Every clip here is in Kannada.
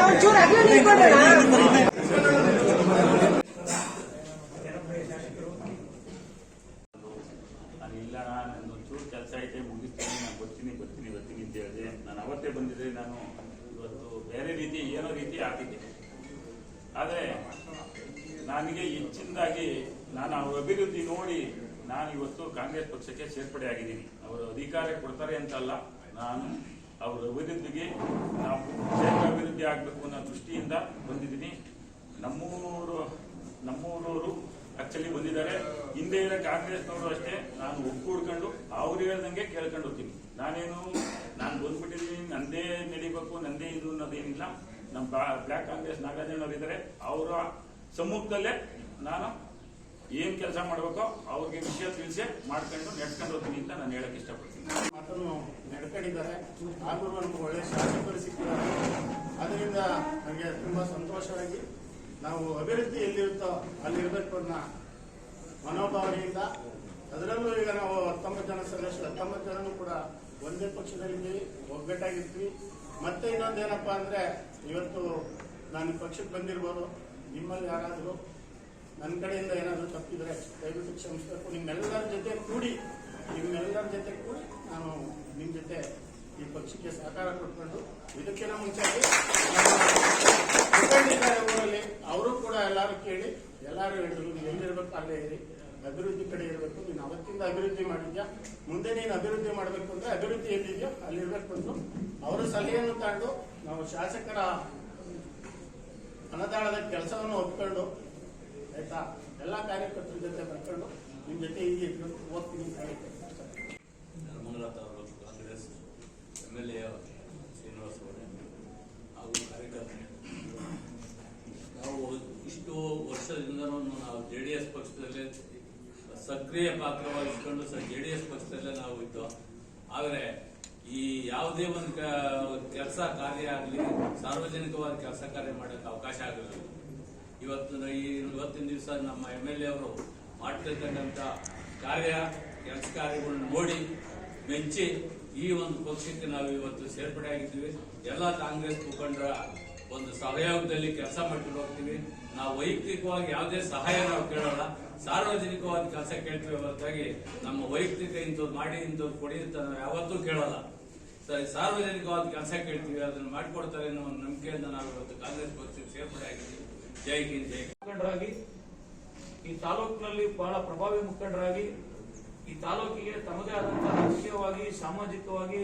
ಒಂಚೂರು ಅಗ್ಲಿ ನಿಂತ್ಕೊಂಡ್ರಣ ನಾನು ಇಲ್ಲ ನನ್ನ ಒಂಚೂರು ಕೆಲಸ ಐತೆ ಮುಗಿಸ್ತೀನಿ ನಾನು ಬರ್ತೀನಿ ಬರ್ತೀನಿ ಅಂತ ಹೇಳಿದೆ ನಾನು ಅವತ್ತೇ ಬಂದಿದ್ರೆ ನಾನು ಇವತ್ತು ಬೇರೆ ರೀತಿ ಏನೋ ರೀತಿ ಆಗ್ತಿದ್ದೆ ಆದರೆ ನನಗೆ ಹೆಚ್ಚಿನದಾಗಿ ನಾನು ಅವ್ರ ಅಭಿವೃದ್ಧಿ ನೋಡಿ ನಾನು ಇವತ್ತು ಕಾಂಗ್ರೆಸ್ ಪಕ್ಷಕ್ಕೆ ಸೇರ್ಪಡೆ ಆಗಿದ್ದೀನಿ. ಅವರು ಅಧಿಕಾರ ಕೊಡ್ತಾರೆ ಅಂತಲ್ಲ ನಾನು ಅವರ ಅಭಿವೃದ್ಧಿಗೆ ನಾವು ಕ್ಷೇತ್ರ ಅಭಿವೃದ್ಧಿ ಆಗಬೇಕು ಅನ್ನೋ ದೃಷ್ಟಿಯಿಂದ ಬಂದಿದ್ದೀನಿ. ನಮ್ಮೂರು ನಮ್ಮೂರವರು ಆಕ್ಚುಲಿ ಬಂದಿದ್ದಾರೆ. ಹಿಂದೆ ಇರೋ ಕಾಂಗ್ರೆಸ್ನವರು ಅಷ್ಟೇ, ನಾನು ಒಗ್ಗೂಡ್ಕೊಂಡು ಅವ್ರು ಹೇಳ್ದಂಗೆ ಕೇಳ್ಕೊಂಡು ಹೋಗ್ತೀನಿ. ನಾನೇನು, ನಾನು ಬಂದ್ಬಿಟ್ಟಿದ್ದೀನಿ, ನಂದೇ ನಡಿಬೇಕು, ನಂದೇ ಇದು ಅನ್ನೋದೇನಿಲ್ಲ. ನಮ್ಮ ಬ್ಲಾಕ್ ಕಾಂಗ್ರೆಸ್ ಇದ್ದಾರೆ ಅವರ ಸಮ್ಮುಖದಲ್ಲೇ ನಾನು ಏನು ಕೆಲಸ ಮಾಡಬೇಕೋ ಅವ್ರಿಗೆ ವಿಷಯ ತಿಳಿಸಿ ಮಾಡ್ಕೊಂಡು ನಡ್ಕೊಂಡು ಹೋಗ್ತೀನಿ ಅಂತ ನಾನು ಹೇಳಕ್ ಇಷ್ಟಪಡ್ತೀನಿ. ಮಾತನ್ನು ನಡ್ಕೊಂಡಿದ್ದಾರೆ. ಆದರೂ ನಮ್ಗೆ ಒಳ್ಳೆ ಶಾಸಕರು ಸಿಕ್ಕಿದ್ದಾರೆ. ಅದರಿಂದ ನನಗೆ ತುಂಬಾ ಸಂತೋಷವಾಗಿ ನಾವು ಅಭಿವೃದ್ಧಿ ಎಲ್ಲಿರುತ್ತೋ ಅಲ್ಲಿರಬೇಕು ಅನ್ನೋ ಮನೋಭಾವನೆಯಿಂದ ಅದರಲ್ಲೂ ಈಗ ನಾವು ಹತ್ತೊಂಬತ್ತು ಜನ ಸದಸ್ಯರು, ಹತ್ತೊಂಬತ್ತು ಜನನು ಕೂಡ ಒಂದೇ ಪಕ್ಷದಲ್ಲಿದ್ದೀವಿ, ಒಗ್ಗಟ್ಟಾಗಿರ್ತೀವಿ. ಮತ್ತೆ ಇನ್ನೊಂದೇನಪ್ಪಾ ಅಂದ್ರೆ, ಇವತ್ತು ನಾನು ಪಕ್ಷಕ್ಕೆ ಬಂದಿರ್ಬೋದು, ನಿಮ್ಮಲ್ಲಿ ಯಾರಾದರೂ ನನ್ನ ಕಡೆಯಿಂದ ಏನಾದರೂ ತಪ್ಪಿದ್ರೆ ದಯವಿಟ್ಟು ಕ್ಷಮಿಸಬೇಕು. ನಿಮ್ಮೆಲ್ಲರ ಜೊತೆ ಕೂಡಿ, ನಿಮ್ಮೆಲ್ಲರ ಜೊತೆ ಕೂಡಿ ನಾನು ನಿಮ್ಮ ಜೊತೆ ಈ ಪಕ್ಷಕ್ಕೆ ಸಹಕಾರ ಕೊಟ್ಕೊಂಡು ಇದಕ್ಕಿಂತ ಮುಂಚೆಯಾಗಿ ಊರಲ್ಲಿ. ಅವರು ಕೂಡ ಎಲ್ಲರೂ ಕೇಳಿ, ಎಲ್ಲರೂ ಹೇಳಿದ್ರು, ನೀವು ಎಲ್ಲಿರ್ಬೇಕು ಅಲ್ಲೇ ಇರಿ, ಅಭಿವೃದ್ಧಿ ಕಡೆ ಇರಬೇಕು, ನೀನು ಅವತ್ತಿಂದ ಅಭಿವೃದ್ಧಿ ಮಾಡಿದ್ಯಾ, ಮುಂದೆ ನೀನು ಅಭಿವೃದ್ಧಿ ಮಾಡಬೇಕು ಅಂದ್ರೆ ಅಭಿವೃದ್ಧಿ ಎಲ್ಲಿದೆಯೋ ಅಲ್ಲಿರ್ಬೇಕು ಅಂದ್ರು ಅವರ ಸಲಹೆಯನ್ನು ತಗೊಂಡು ನಾವು ಶಾಸಕರ ಅನದಾಳದ ಕೆಲಸವನ್ನು ಒಪ್ಕೊಂಡು, ಆಯ್ತಾ? ಎಲ್ಲ ಕಾರ್ಯಕರ್ತರ ಜೊತೆ ಬರ್ಕೊಂಡು ನಿಮ್ಮ ಜೊತೆ ಹೀಗೆ ಓದ್ತೀನಿ ಧರ್ಮಂಗಲತ ಅವರು Congress M L A Srinivas ಹಾಗೂ ಕಾರ್ಯಕರ್ತರು. ನಾವು ಇಷ್ಟು ವರ್ಷದಿಂದ ನಾವು ಜೆ ಡಿ ಎಸ್ ಪಕ್ಷದಲ್ಲೇ ಸಕ್ರಿಯ ಪಾತ್ರ ವಹಿಸಿಕೊಂಡು ಜೆ ಡಿ ಎಸ್ ಪಕ್ಷದಲ್ಲೇ ನಾವು ಇದ್ದು. ಆದರೆ ಈ ಯಾವುದೇ ಒಂದು ಕೆಲಸ ಕಾರ್ಯ ಆಗಲಿ ಸಾರ್ವಜನಿಕವಾದ ಕೆಲಸ ಕಾರ್ಯ ಮಾಡಕ್ಕೆ ಅವಕಾಶ ಆಗಲಿಲ್ಲ ಇವತ್ತು ಈ ಇವತ್ತಿನ ದಿವಸ ನಮ್ಮ ಎಂ ಎಲ್ ಎ ಅವರು ಮಾಡ್ತಿರ್ತಕ್ಕಂಥ ಕಾರ್ಯ, ಕೆಲಸ ಕಾರ್ಯಗಳನ್ನ ನೋಡಿ ಮೆಚ್ಚಿ ಈ ಒಂದು ಪಕ್ಷಕ್ಕೆ ನಾವು ಇವತ್ತು ಸೇರ್ಪಡೆ ಆಗಿದ್ದೀವಿ. ಎಲ್ಲ ಕಾಂಗ್ರೆಸ್ ಮುಖಂಡರ ಒಂದು ಸಹಯೋಗದಲ್ಲಿ ಕೆಲಸ ಮಾಡ್ಕೊಂಡು ಹೋಗ್ತೀವಿ. ನಾವು ವೈಯಕ್ತಿಕವಾಗಿ ಯಾವುದೇ ಸಹಾಯ ನಾವು ಕೇಳೋಲ್ಲ. ಸಾರ್ವಜನಿಕವಾದ ಕೆಲಸ ಕೇಳ್ತೀವಿ ಹೊರತಾಗಿ ನಮ್ಮ ವೈಯಕ್ತಿಕ ಇಂಥದ್ದು ಮಾಡಿ ಇಂಥದ್ದು ಕೊಡಿ ಅಂತ ನಾವು ಯಾವತ್ತೂ ಕೇಳೋಲ್ಲ. ಸಾರ್ವಜನಿಕವಾದ ಕೆಲಸ ಕೇಳ್ತೀವಿ ಅದನ್ನು ಮಾಡಿಕೊಡ್ತಾರೆ ಅನ್ನೋ ಒಂದು ನಂಬಿಕೆಯಿಂದ ನಾವು ಇವತ್ತು ಕಾಂಗ್ರೆಸ್ ಪಕ್ಷಕ್ಕೆ ಸೇರ್ಪಡೆ ಆಗಿದ್ದೀವಿ. ಜೈ ಹಿಂದ್, ಜೈ ಮುಖಂಡರಾಗಿ, ಈ ತಾಲೂಕಿನಲ್ಲಿ ಬಹಳ ಪ್ರಭಾವಿ ಮುಖಂಡರಾಗಿ, ಈ ತಾಲೂಕಿಗೆ ತಮ್ಮದೇ ಆದಂತಹ ರಾಜಕೀಯವಾಗಿ, ಸಾಮಾಜಿಕವಾಗಿ,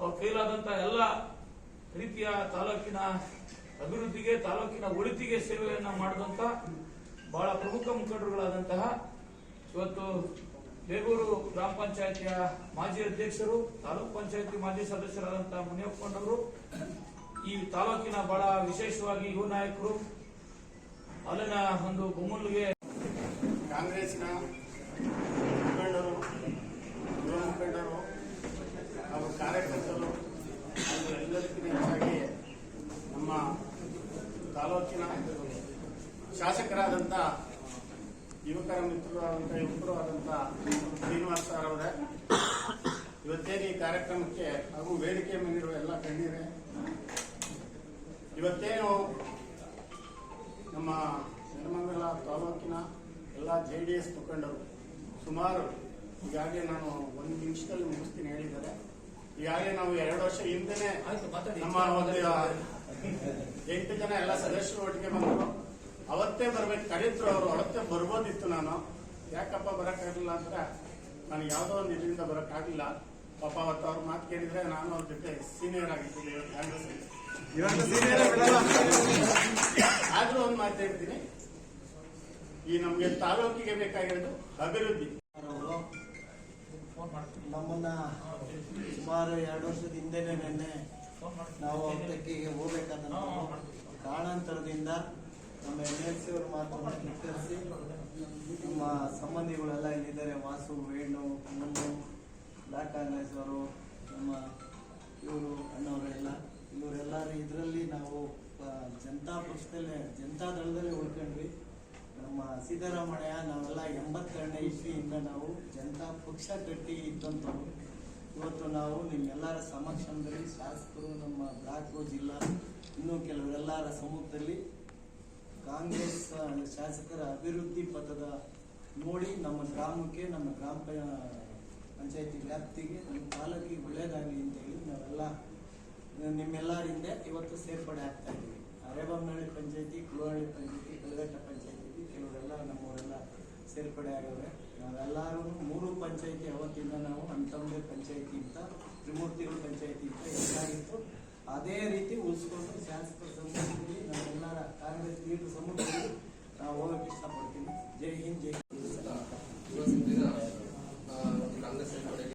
ಅವ್ರ ಕೈಲಾದಂತಹ ಎಲ್ಲ ರೀತಿಯ ತಾಲೂಕಿನ ಅಭಿವೃದ್ಧಿಗೆ, ತಾಲೂಕಿನ ಒಳಿತಿಗೆ ಸೇವೆಯನ್ನ ಮಾಡಿದಂತ ಬಹಳ ಪ್ರಮುಖ ಮುಖಂಡರುಗಳಾದಂತಹ ಇವತ್ತು ಬೇಗೂರು ಗ್ರಾಮ ಪಂಚಾಯತಿಯ ಮಾಜಿ ಅಧ್ಯಕ್ಷರು, ತಾಲೂಕ್ ಪಂಚಾಯತಿ ಮಾಜಿ ಸದಸ್ಯರಾದಂತಹ ಮುನಿಯಪ್ಪಣ್ಣವರು ಈ ತಾಲೂಕಿನ ಬಹಳ ವಿಶೇಷವಾಗಿ ಯುವ ನಾಯಕರು. ಅಲ್ಲಿನ ಒಂದು ಗುಮ್ಮಲ್ಗೆ ಕಾಂಗ್ರೆಸ್ನ ಮುಖಂಡರು ಯುವ ಮುಖಂಡರು ಹಾಗೂ ಕಾರ್ಯಕರ್ತರು ಹಾಗೂ ಎಲ್ಲರಿಗೂ ಹೆಚ್ಚಾಗಿ ನಮ್ಮ ತಾಲೂಕಿನ ಶಾಸಕರಾದಂಥ ಯುವಕರ ಮಿತ್ರರು ಆದಂಥ ಯುವಕರು ಸರ್ ಅವರೇ ಇವತ್ತೇನು ಈ ಕಾರ್ಯಕ್ರಮಕ್ಕೆ ಹಾಗೂ ವೇದಿಕೆ ಮೇಲಿರುವ ಎಲ್ಲ ಕಣ್ಣೀರೇ ಇವತ್ತೇನು ನಮ್ಮ ನೆಲಮಂಗಲ ತಾಲೂಕಿನ ಎಲ್ಲ ಜೆ ಡಿ ಎಸ್ ಮುಖಂಡರು ಸುಮಾರು ಈಗಾಗಲೇ ನಾನು ಒಂದು ನಿಮಿಷದಲ್ಲಿ ಮುಗಿಸ್ತೀನಿ ಹೇಳಿದ್ದಾರೆ. ಈಗಾಗಲೇ ನಾವು ಎರಡು ವರ್ಷ ಹಿಂದೆನೆ ನಮ್ಮ ಒಂದು ಎಂಟು ಜನ ಎಲ್ಲ ಸದಸ್ಯರು ಒಟ್ಟಿಗೆ ಬಂದರು. ಅವತ್ತೇ ಬರ್ಬೇಕು ಕರೀತರು ಅವರು ಅವತ್ತೇ ಬರ್ಬೋದಿತ್ತು ನಾನು. ಯಾಕಪ್ಪ ಬರೋಕ್ಕಾಗಲಿಲ್ಲ ಅಂದ್ರೆ ನಾನು ಯಾವುದೋ ಒಂದು ಇದರಿಂದ ಬರೋಕ್ಕಾಗಲಿಲ್ಲ ಪಾಪ ಅವತ್ತು ಅವ್ರ ಮಾತು ಕೇಳಿದ್ರೆ ನಾನು ಅವ್ರ ಜೊತೆ ಸೀನಿಯರ್ ಆಗಿದ್ದೀನಿ ಆದ್ರೂ ಒಂದು ಮಾತು ಹೇಳ್ತೀನಿ. ಈ ನಮಗೆ ತಾಲೂಕಿಗೆ ಬೇಕಾಗಿರೋದು ಅಭಿವೃದ್ಧಿ. ನಮ್ಮನ್ನ ಸುಮಾರು ಎರಡು ವರ್ಷದ ಹಿಂದೆನೆ ನಿನ್ನೆ ನಾವು ಹೋಗ್ಬೇಕಾದ ಕಾರಣಾಂತರದಿಂದ ನಮ್ಮ ಎಂ ಎಲ್ ಸಿ ನಮ್ಮ ಸಂಬಂಧಿಗಳೆಲ್ಲ ಇಲ್ಲಿದ್ದಾರೆ. ವಾಸು, ವೇಣು ಮುನ್ನು ಕಾಂಗ್ರೆಸ್ ಅವರು, ನಮ್ಮ ಇವರು, ಅಣ್ಣವರೆಲ್ಲ. ಇವರೆಲ್ಲರೂ ಇದರಲ್ಲಿ ನಾವು ಜನತಾ ಪಕ್ಷದಲ್ಲೇ, ಜನತಾ ದಳದಲ್ಲಿ ಉಳ್ಕೊಂಡ್ವಿ. ನಮ್ಮ ಸಿದ್ದರಾಮಯ್ಯ, ನಾವೆಲ್ಲ ಎಂಬತ್ತೆರಡನೇ ಇಸ್ವಿಯಿಂದ ನಾವು ಜನತಾ ಪಕ್ಷ ಕಟ್ಟಿ ಇದ್ದಂಥವ್ರು. ಇವತ್ತು ನಾವು ನಿಮ್ಮೆಲ್ಲರ ಸಮಕ್ಷಮದಲ್ಲಿ ಶಾಸಕರು ನಮ್ಮ ಬ್ಲಾಕ್, ಜಿಲ್ಲಾ, ಇನ್ನೂ ಕೆಲವರೆಲ್ಲರ ಸಮ್ಮುಖದಲ್ಲಿ ಕಾಂಗ್ರೆಸ್ ಶಾಸಕರ ಅಭಿವೃದ್ಧಿ ಪಥದ ನೋಡಿ ನಮ್ಮ ಗ್ರಾಮಕ್ಕೆ, ನಮ್ಮ ಗ್ರಾಮ ಪಂಚಾಯತಿ ವ್ಯಾಪ್ತಿಗೆ ನಮ್ಮ ತಾಲೂಕಿಗೆ ಒಳ್ಳೇದಾಗಲಿ ಅಂತೇಳಿ ನಾವೆಲ್ಲ ನಿಮ್ಮೆಲ್ಲರಿಂದ ಇವತ್ತು ಸೇರ್ಪಡೆ ಆಗ್ತಾ ಇದ್ದೀವಿ. ಅರೇಬಮ್ಮನಹಳ್ಳಿ ಪಂಚಾಯತಿ ಕುಳಹಳ್ಳಿ ಪಂಚಾಯತಿ, ಕಲಘಟ್ಟ ಪಂಚಾಯತಿ ಕೆಲವರೆಲ್ಲ ನಮ್ಮವರೆಲ್ಲ ಸೇರ್ಪಡೆ ಆಗವೆ ನಾವೆಲ್ಲರೂ ಮೂರು ಪಂಚಾಯತಿ ಅವತ್ತಿಂದ ನಾವು ಅಂತಂಬೆ ಪಂಚಾಯತಿ ಅಂತ ತ್ರಿಮೂರ್ತಿಗಳು ಪಂಚಾಯತಿ ಅಂತ ಎಲ್ಲಾಗಿತ್ತು ಅದೇ ರೀತಿ ಉಳಿಸ್ಕೊಂಡು ಶಾಸಕರ ಸಮ್ಮುಖದಲ್ಲಿ ನಮ್ಮೆಲ್ಲರ ಕಾಂಗ್ರೆಸ್ ಲೀಡರ್ ಸಮ್ಮುಖದಲ್ಲಿ ನಾವು ಹೋಗಕ್ಕೆ ಇಷ್ಟಪಡ್ತೀನಿ. ಜೈ ಹಿಂದ್, ಜೈ